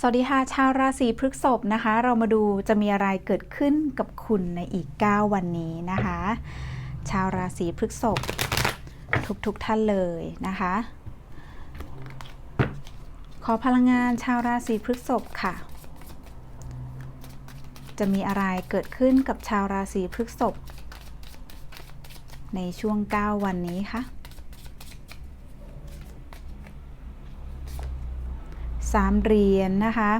สวัสดีค่ะชาวราศีพฤษภนะคะ เรามาดูจะมีอะไรเกิดขึ้นกับคุณในอีก 9 วันนี้นะคะ ชาวราศีพฤษภทุกทุกท่านเลยนะคะ ขอพลังงานชาวราศีพฤษภค่ะ จะมีอะไรเกิดขึ้นกับชาวราศีพฤษภในช่วง 9 วันนี้คะ่ะ 3 เหรียญนนะคะ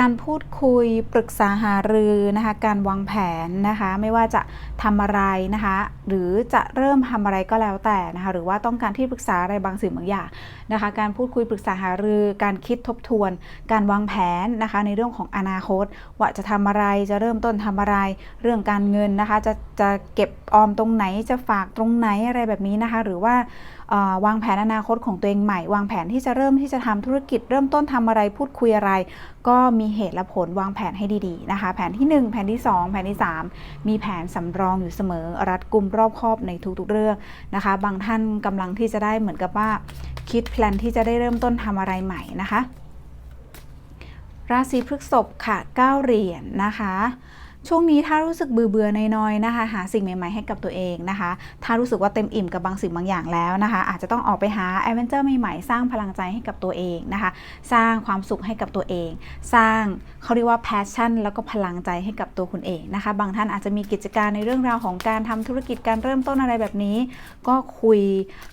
การพูดคุยปรึกษาหารือนะคะ การวางแผนนะคะ ไม่ว่าจะทำอะไรนะคะ หรือจะเริ่มทำอะไรก็แล้วแต่นะคะ หรือว่าต้องการที่ปรึกษาอะไรบางสิ่งบางอย่างนะคะ การพูดคุยปรึกษาหารือ การคิดทบทวน การวางแผนนะคะ ในเรื่องของอนาคต ว่าจะทำอะไรจะเริ่มต้นทำอะไร เรื่องการเงินนะคะ จะจะเก็บออมตรงไหนจะฝากตรงไหนอะไรแบบนี้นะคะ หรือว่าวางแผนอนาคตของตัวเองใหม่ วางแผนที่จะเริ่มที่จะทำธุรกิจ เริ่มต้นทำอะไรพูดคุยอะไร ก็มีเหตุและผลวางแผนให้ดีๆนะคะแผนที่ 1 แผนที่ 2 แผนที่ 3 มีแผนสำรองอยู่เสมอ รัดกุมรอบคอบในทุกๆเรื่องนะคะ บางท่านกำลังที่จะได้เหมือนกับว่าคิดแพลนที่จะได้เริ่มต้นทำอะไรใหม่นะคะ ราศีพฤษภค่ะ9เหรียญนะคะ ช่วงนี้ถ้ารู้สึกเบื่อเบื่อๆน้อยๆนะคะ หาสิ่งใหม่ๆให้กับตัวเองนะคะ ถ้ารู้สึกว่าเต็มอิ่มกับบางสิ่งบางอย่างแล้วนะคะ อาจจะต้องออกไปหาแอดเวนเจอร์ใหม่ๆ สร้างพลังใจให้กับตัวเองนะคะ สร้างความสุขให้กับตัวเอง สร้างเขาเรียกว่า passion แล้วก็พลังใจให้กับตัวคุณเองนะคะ บางท่านอาจจะมีกิจการในเรื่องราวของการทำธุรกิจการเริ่มต้นอะไรแบบนี้ ก็คุย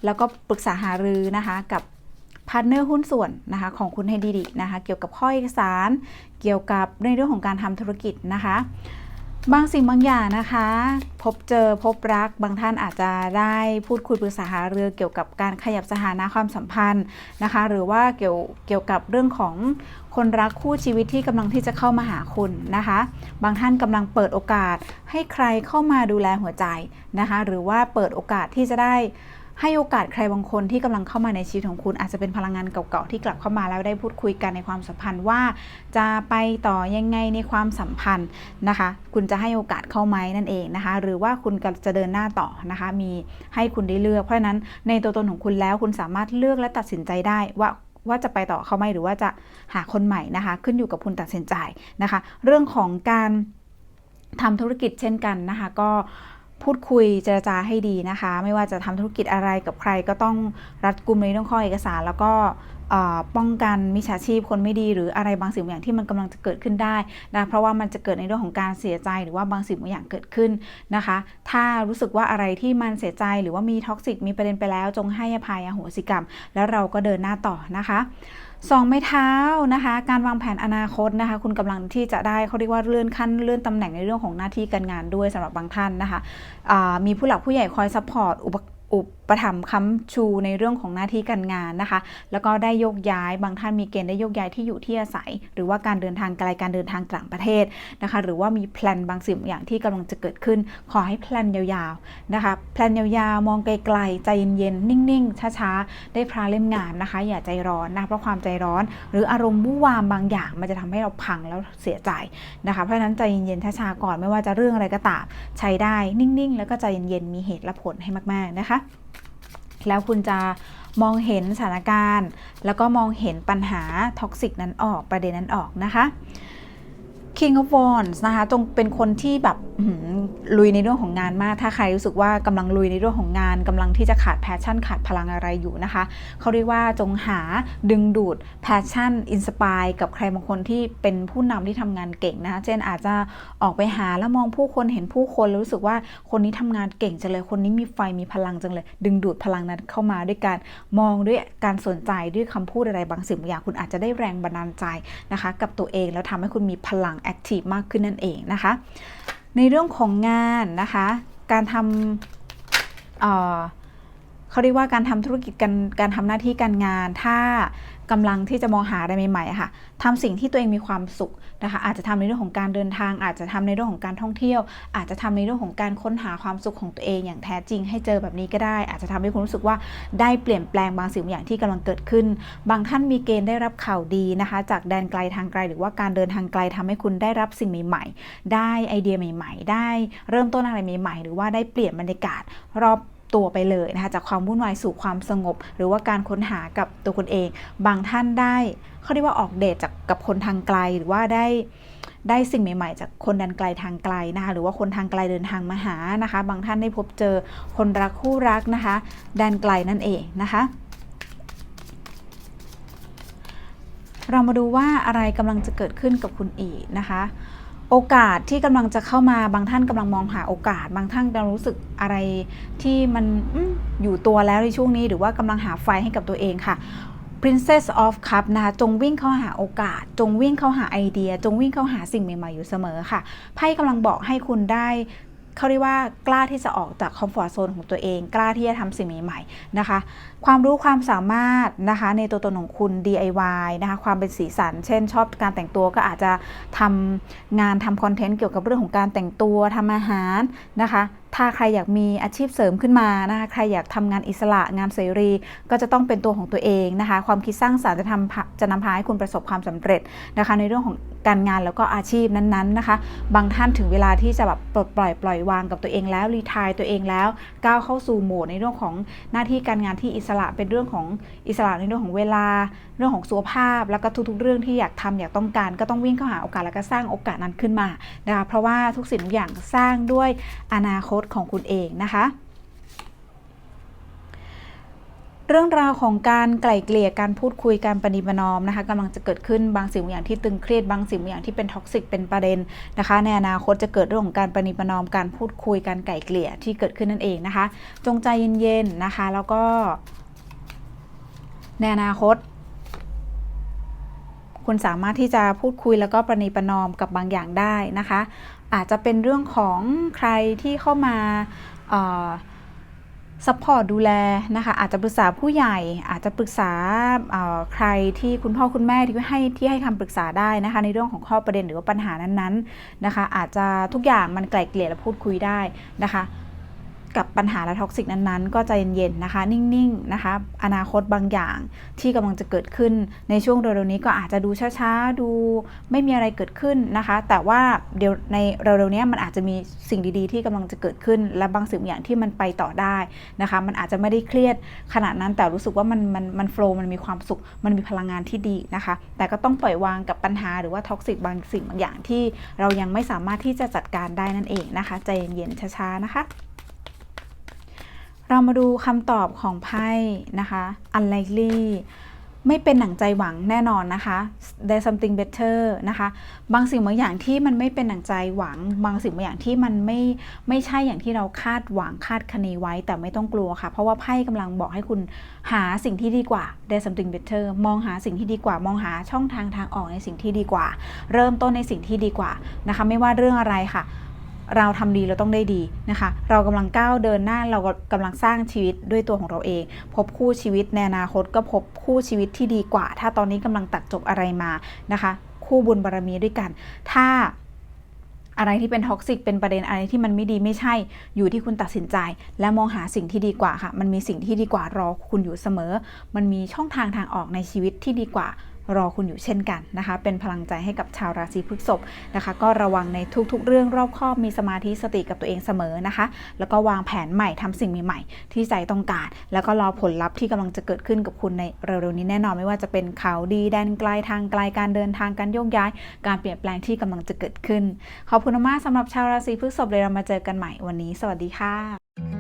แล้วก็ปรึกษาหารือนะคะกับพาร์ทเนอร์หุ้นส่วนนะคะของคุณให้ดีๆนะคะ เกี่ยวกับข้อเอกสาร เกี่ยวกับในเรื่องของการทำธุรกิจนะคะ บางสิ่งบางอย่างนะคะ พบเจอพบรักบางท่านอาจจะได้พูดคุยปรึกษาหารือเกี่ยวกับการขยับสถานะความสัมพันธ์นะคะ หรือว่าเกี่ยวเกี่ยวกับเรื่องของคนรักคู่ชีวิตที่กำลังที่จะเข้ามาหาคุณนะคะ บางท่านกำลังเปิดโอกาสให้ใครเข้ามาดูแลหัวใจนะคะ หรือว่าเปิดโอกาสที่จะได้ ให้โอกาสใครบางคนที่กำลังเข้ามาในชีวิตของคุณอาจจะเป็นพลังงานเก่าๆที่กลับเข้ามาแล้วได้พูดคุยกันในความสัมพันธ์ว่า จะไปต่อยังไงในความสัมพันธ์นะคะ คุณจะให้โอกาสเข้าไหมนั่นเองนะคะ หรือว่าคุณจะเดินหน้าต่อนะคะ มีให้คุณได้เลือกเพราะฉะนั้นในตัวตนของคุณแล้วคุณสามารถเลือกและตัดสินใจได้ว่าว่าจะไปต่อเขาไหมหรือว่าจะหาคนใหม่นะคะ ขึ้นอยู่กับคุณตัดสินใจนะคะ เรื่องของการทำธุรกิจเช่นกันนะคะ ก็ พูดคุยเจรจาให้ดีนะคะ ไม่ว่าจะทำธุรกิจอะไรกับใครก็ต้องรัดกุมในเรื่องข้อเอกสาร แล้วก็ป้องกันมิจฉาชีพคนไม่ดี หรืออะไรบางสิ่งบางอย่างที่มันกำลังจะเกิดขึ้นได้นะเพราะว่ามันจะเกิดในเรื่องของการเสียใจหรือว่าบางสิ่งบางอย่างเกิดขึ้นนะคะ ถ้ารู้สึกว่าอะไรที่มันเสียใจหรือว่ามีท็อกซิกมีประเด็นไปแล้วจงให้อภัยอโหสิกรรม แล้วเราก็เดินหน้าต่อนะคะ สองไม้เท้านะคะ การวางแผนอนาคตนะคะ คุณกำลังที่จะได้เขาเรียกว่าเลื่อนขั้นเลื่อนตำแหน่งในเรื่องของหน้าที่การงานด้วยสำหรับ บางท่านนะคะมีผู้หลักผู้ใหญ่คอยซัพพอร์ตอุป อุปถัมค้ำชูในเรื่องของหน้าที่การงานนะคะ แล้วก็ได้โยกย้ายบางท่านมีเกณฑ์ได้โยกย้ายที่อยู่ที่อาศัย หรือว่าการเดินทางไกลการเดินทางต่างประเทศนะคะ หรือว่ามีแพลนบางสิ่งอย่างที่กำลังจะเกิดขึ้น ขอให้แพลนยาวๆนะคะแพลนยาวๆมองไกลๆใจเย็นๆนิ่งๆช้าๆได้พระเล่มงามนะคะ อย่าใจร้อนนะเพราะความใจร้อน หรืออารมณ์วู่วามบางอย่าง มันจะทำให้เราพังแล้วเสียใจนะคะเพราะฉะนั้นใจเย็นๆช้าๆก่อนไม่ว่าจะเรื่องอะไรก็ตาม ใช้ได้นิ่งๆ แล้วก็ใจเย็นๆมีเหตุและผลให้มากๆนะคะ แล้วคุณจะมองเห็นสถานการณ์ แล้วก็มองเห็นปัญหาท็อกซิกนั้นออกประเด็นนั้นออกนะคะ King of Wands นะคะจงเป็นคนที่แบบลุยในเรื่องของงานมาก ถ้าใครรู้สึกว่ากำลังลุยในเรื่องของงานกำลังที่จะขาดแพชชั่น ขาดพลังอะไรอยู่นะคะเขาเรียกว่าจงหาดึงดูดแพชชั่นอินสปายกับใครบางคนที่เป็นผู้นำที่ทำงานเก่งนะคะเช่นอาจจะออกไปหาแล้วมองผู้คนเห็นผู้คนแล้วรู้สึกว่าคนนี้ทำงานเก่งจังเลยคนนี้มีไฟมีพลังจังเลย ดึงดูดพลังนั้นเข้ามาด้วยการมองด้วยการสนใจด้วยคำพูดอะไรบางสิ่งบางอย่างคุณอาจจะได้แรงบันดาลใจนะคะ กับตัวเองแล้วทำให้คุณมีพลังคทีฟมากขึ้นนั่นเองนะคะ ในเรื่องของงานนะคะ การทำ เขาเรียกว่าการทำธุรกิจการการทำหน้าที่การงาน ถ้ากำลังที่จะมองหาอะไรใหม่ๆค่ะทำสิ่งที่ตัวเองมีความสุขนะคะ อาจจะทำในเรื่องของการเดินทาง อาจจะทำในเรื่องของการท่องเที่ยว อาจจะทำในเรื่องของการค้นหาความสุขของตัวเองอย่างแท้จริงให้เจอแบบนี้ก็ได้ อาจจะทำให้คุณรู้สึกว่าได้เปลี่ยนแปลงบางสิ่งบางอย่างที่กำลังเกิดขึ้น บางท่านมีเกณฑ์ได้รับข่าวดีนะคะ จากแดนไกลทางไกล หรือว่าการเดินทางไกลทำให้คุณได้รับสิ่งใหม่ ๆ ได้ไอเดียใหม่ ๆ ได้เริ่มต้นอะไรใหม่ ๆ หรือว่าได้เปลี่ยนบรรยากาศรอบ ตัวไปเลยนะคะจากความวุ่นวายสู่ความสงบ หรือว่าการค้นหากับตัวคุณเอง บางท่านได้เขาเรียกว่าออกเดทจากกับคนทางไกลหรือว่าได้ได้สิ่งใหม่ ๆ จากคนดันไกลทางไกลนะคะหรือว่าคนทางไกลเดินทางมาหานะคะ บางท่านได้พบเจอคนรักคู่รักนะคะแดนไกลนั่นเองนะคะเรามาดูว่าอะไรกำลังจะเกิดขึ้นกับคุณอีกนะคะ โอกาสที่กำลังจะเข้ามาบางท่านกำลังมองหาโอกาส บางท่านกำลังรู้สึกอะไรที่มันออยู่ตัวแล้วในช่วงนี้ หรือว่ากำลังหาไฟให้กับตัวเองค่ะ Princess of Cup นะคะจงวิ่งเข้าหาโอกาส จงวิ่งเข้าหาไอเดีย จงวิ่งเข้าหาสิ่งใหม่ ๆ อยู่เสมอค่ะไพ่กำลังบอกให้คุณได้ เขาเรียกว่ากล้าที่จะออกจากคอมฟอร์ทโซนของตัวเอง กล้าที่จะทำสิ่งใหม่ๆนะคะ ความรู้ความสามารถนะคะในตัวตนของคุณ DIY นะคะความเป็นสีสัน เช่น ชอบการแต่งตัวก็อาจจะทำงานทำคอนเทนต์เกี่ยวกับเรื่องของการแต่งตัวทำอาหารนะคะ ถ้าใครอยากมีอาชีพเสริมขึ้นมานะคะใครอยากทำงานอิสระงานเสรี ก็จะต้องเป็นตัวของตัวเองนะคะ ความคิดสร้างสรรค์จะทำจะนำพาให้คุณประสบความสำเร็จนะคะ ในเรื่องของการงานแล้วก็อาชีพนั้นๆนะคะ บางท่านถึงเวลาที่จะแบบปลดปล่อยปล่อยวางกับตัวเองแล้วรีทายตัวเองแล้วก้าวเข้าสู่โหมดในเรื่องของหน้าที่การงานที่อิสระเป็นเรื่องของอิสระในเรื่องของเวลา เรื่องของสุขภาพ แล้วก็ทุกๆ เรื่องที่อยากทำอยากต้องการ ก็ต้องวิ่งเข้าหาโอกาสแล้วก็สร้างโอกาสนั้นขึ้นมานะคะเพราะว่าทุกสิ่งทุกอย่างสร้างด้วยอนาคตของคุณเองนะคะ เรื่องราวของการไกล่เกลี่ยการพูดคุยการปฏิบัตินอมนะคะกำลังจะเกิดขึ้นบางสิ่งบางอย่างที่ตึงเครียดบางสิ่งบางอย่างที่เป็นท็อกซิกเป็นประเด็นนะคะในอนาคตจะเกิดเรื่องของการปฏิบัตินอมการพูดคุยการไกล่เกลี่ยที่เกิดขึ้นนั่นเองนะคะ จงใจเย็นๆนะคะ แล้วก็ในอนาคต คุณสามารถที่จะพูดคุยแล้วก็ประนีประนอมกับบางอย่างได้นะคะ อาจจะเป็นเรื่องของใครที่เข้ามาซัพพอร์ตดูแลนะคะอาจจะปรึกษาผู้ใหญ่ อาจจะปรึกษาใครที่คุณพ่อคุณแม่ที่ให้ที่ให้คำปรึกษาได้นะคะ ในเรื่องของข้อประเด็นหรือว่าปัญหานั้นๆนะคะ อาจจะทุกอย่างมันไกลเกลี่ยและพูดคุยได้นะคะ กับปัญหาและท็อกซิกนั้นๆ ก็ใจเย็นๆนะคะ นิ่งๆนะคะ อนาคตบางอย่างที่กำลังจะเกิดขึ้นในช่วงเร็วๆนี้ก็อาจจะดูช้าๆ ดูไม่มีอะไรเกิดขึ้นนะคะ แต่ว่าเดี๋ยวในเร็วๆนี้มันอาจจะมีสิ่งดีๆ ที่กำลังจะเกิดขึ้น และบางสิ่งอย่างที่มันไปต่อได้นะคะ มันอาจจะไม่ได้เครียดขนาดนั้นแต่รู้สึกว่ามันมันมันโฟล์มันมีความสุข มันมีพลังงานที่ดีนะคะ แต่ก็ต้องปล่อยวางกับปัญหาหรือว่าท็อกซิกบางสิ่งบางอย่างที่เรายังไม่สามารถที่จะจัดการได้นั่นเองนะคะ ใจเย็นๆช้าๆนะคะ เรามาดูคำตอบของไพ่นะคะ unlikely ไม่เป็นหนังใจหวังแน่นอนนะคะ there's something better นะคะ บางสิ่งบางอย่างที่มันไม่เป็นหนังใจหวัง บางสิ่งบางอย่างที่มันไม่ไม่ใช่อย่างที่เราคาดหวังคาดคะเนไว้แต่ไม่ต้องกลัวค่ะ เพราะว่าไพ่กำลังบอกให้คุณหาสิ่งที่ดีกว่า there's something better มองหาสิ่งที่ดีกว่า มองหาช่องทางทางออกในสิ่งที่ดีกว่า เริ่มต้นในสิ่งที่ดีกว่านะคะ ไม่ว่าเรื่องอะไรค่ะ เราทำดีเราต้องได้ดีนะคะ เรากำลังก้าวเดินหน้าเรากำลังสร้างชีวิตด้วยตัวของเราเอง พบคู่ชีวิตในอนาคตก็พบคู่ชีวิตที่ดีกว่า ถ้าตอนนี้กำลังตัดจบอะไรมานะคะ คู่บุญบารรมีด้วยกัน ถ้าอะไรที่เป็นท็อกซิกเป็นประเด็นอะไรที่มันไม่ดีไม่ใช่อยู่ที่คุณตัดสินใจ และมองหาสิ่งที่ดีกว่าค่ะ มันมีสิ่งที่ดีกว่ารอคุณอยู่เสมอ มันมีช่องทางทางออกในชีวิตที่ดีกว่า รอคุณอยู่เช่นกันนะคะ เป็นพลังใจให้กับชาวราศีพฤษภนะคะ ก็ระวังในทุกๆ เรื่องรอบคอบมีสมาธิสติกับตัวเองเสมอนะคะ แล้วก็วางแผนใหม่ทำสิ่งใหม่ๆที่ใจต้องการ แล้วก็รอผลลัพธ์ที่กำลังจะเกิดขึ้นกับคุณในเร็วๆนี้แน่นอนไม่ว่าจะเป็นข่าวดีแดนไกลทางไกลการเดินทางการโยกย้าย การเปลี่ยนแปลงที่กำลังจะเกิดขึ้น ขอบคุณมากสำหรับชาวราศีพฤษภเลยเรามาเจอกันใหม่วันนี้ สวัสดีค่ะ